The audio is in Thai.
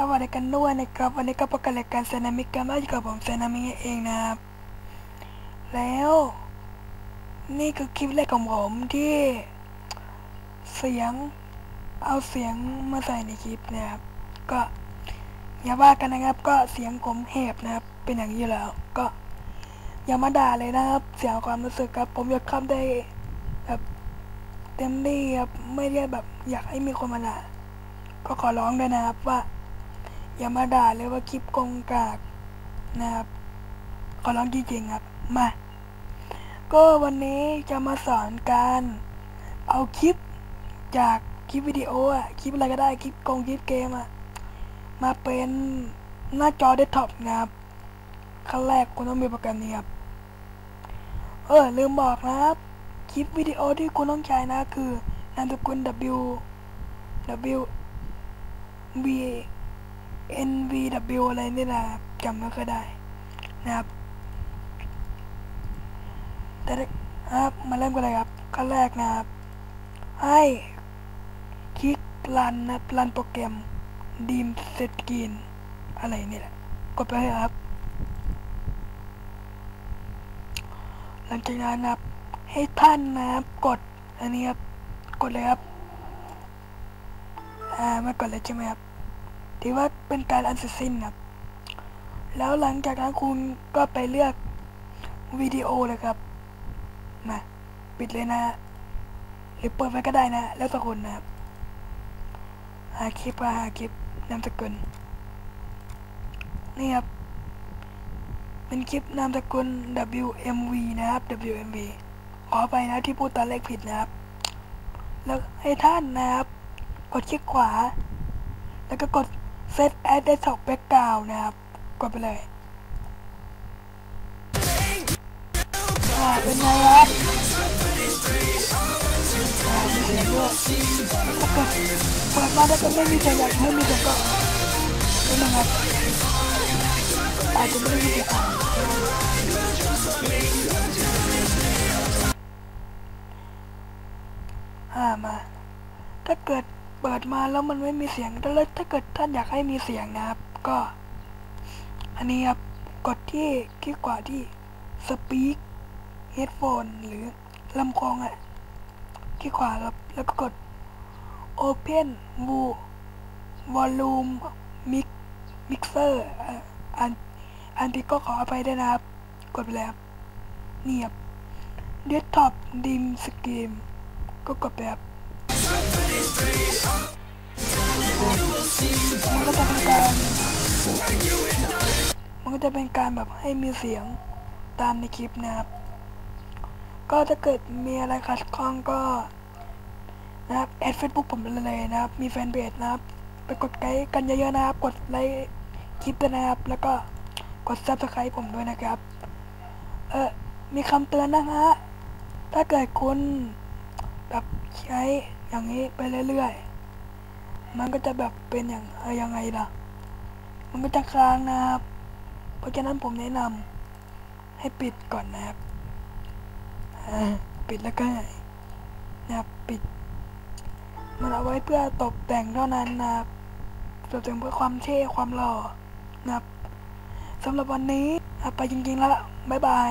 สวัสดีกันด้วยนะครับ วันนี้ก็พบกันรายการเซนามิกกันมาอยู่กับผมเซนามิเองนะครับ แล้ว นี่คือคลิปแรกของผมที่ เสียงเอาเสียงมาใส่ในคลิปนะครับ ก็อย่าว่ากันนะครับ ก็เสียงผมแหบนะครับ เป็นอย่างนี้แล้ว ก็อย่ามาด่าเลยนะครับ เสียงความรู้สึกครับ ผมอยากทำได้แบบเต็มที่ครับไม่ได้แบบอยากให้มีคนมาด่าก็ขอร้องด้วยนะครับว่า อย่ามาด่าเลยว่าคลิปกงกากนะครับขอร้องจริงๆครับ มา ก็วันนี้จะมาสอนการเอาคลิปจากคลิปวิดีโออะคลิปอะไรก็ได้คลิปกงคลิปเกมอะมาเป็นหน้าจอเดสก์ท็อปนะครับขั้นแรกคุณต้องมีโปรแกรมนี้ครับเออลืมบอกนะครับ คลิปวิดีโอที่คุณต้องใช้นะคือนามสกุล W W V N V W อะไรนี่นะครับจำไม่ค่อยได้นะครับแต่ครับมาเริ่มกันเลยครับขั้นแรกนะครับ ให้คลิกรันนะรันโปรแกรมดีมเซตกินอะไรนี่แหละ กดไปเลยครับ หลังจากนั้นนะครับ ให้ท่านนะครับกดอันนี้ครับ กดเลยครับ อ่าไม่กดเลยใช่ไหมครับ ถือว่าเป็นการอันเสร็จสิ้นครับ แล้วหลังจากนั้นคุณก็ไปเลือกวิดีโอเลยครับมาปิดเลยนะ หรือเปิดไว้ก็ได้นะ แล้วแต่คนนะครับ หาคลิปมาหาคลิปนามสกุลนี่ครับ เป็นคลิปนามสกุล WMV นะครับ WMV ขอไปนะที่พูดตอนแรกผิดนะครับ แล้วให้ท่านนะครับ กดคลิกขวา แล้วก็กด Set as Desktop Background นะครับ กดไปเลยอ่าเป็นไงครับอ่ามีเสียงด้วยถ้าเกิดเปิดมาถ้าเกิดไม่มีเสียงอยากไม่มีเสียงก็นี่นะครับอาจจะไม่ได้ยินเสียงอ่ามา ถ้าเกิด เปิดมาแล้วมันไม่มีเสียงแล้วถ้าเกิดท่านอยากให้มีเสียงนะครับ ก็ อันนี้ครับ กดที่คลิกขวาที่ Speak Headphone หรือลำโพงอะคลิกขวาครับ แล้วก็กด Open Vo Volume Mix Mixer อะอันอันที่ก็ขออภัยด้วยนะครับ กดไปแล้วนี่ครับ Desktop Dim Scheme ก็กดไปครับ มันก็จะเป็นการแบบให้มีเสียงตามในคลิปนะครับ ก็ถ้าเกิดมีอะไรขัดข้องก็นะครับแอดเฟซบุ๊กผมเลยนะครับ มีแฟนเพจนะครับ ไปกดไลค์กันเยอะๆนะครับ กดไลค์คลิปด้วยนะครับ แล้วก็กดซับสไครต์ผมด้วยนะครับ เออมีคำเตือนนะฮะ ถ้าเกิดคุณแบบใช้อย่างนี้ไปเรื่อยๆ มันก็จะแบบเป็นอย่างยังไงล่ะ มันก็จะค้างนะครับ เพราะฉะนั้นผมแนะนำให้ปิดก่อนนะครับปิดแล้วก็นะครับปิด มันเอาไว้เพื่อตกแต่งเท่านั้นนะครับตกแต่งเพื่อความเท่ความหล่อนะครับสำหรับวันนี้ไปจริงๆแล้วบ๊ายบาย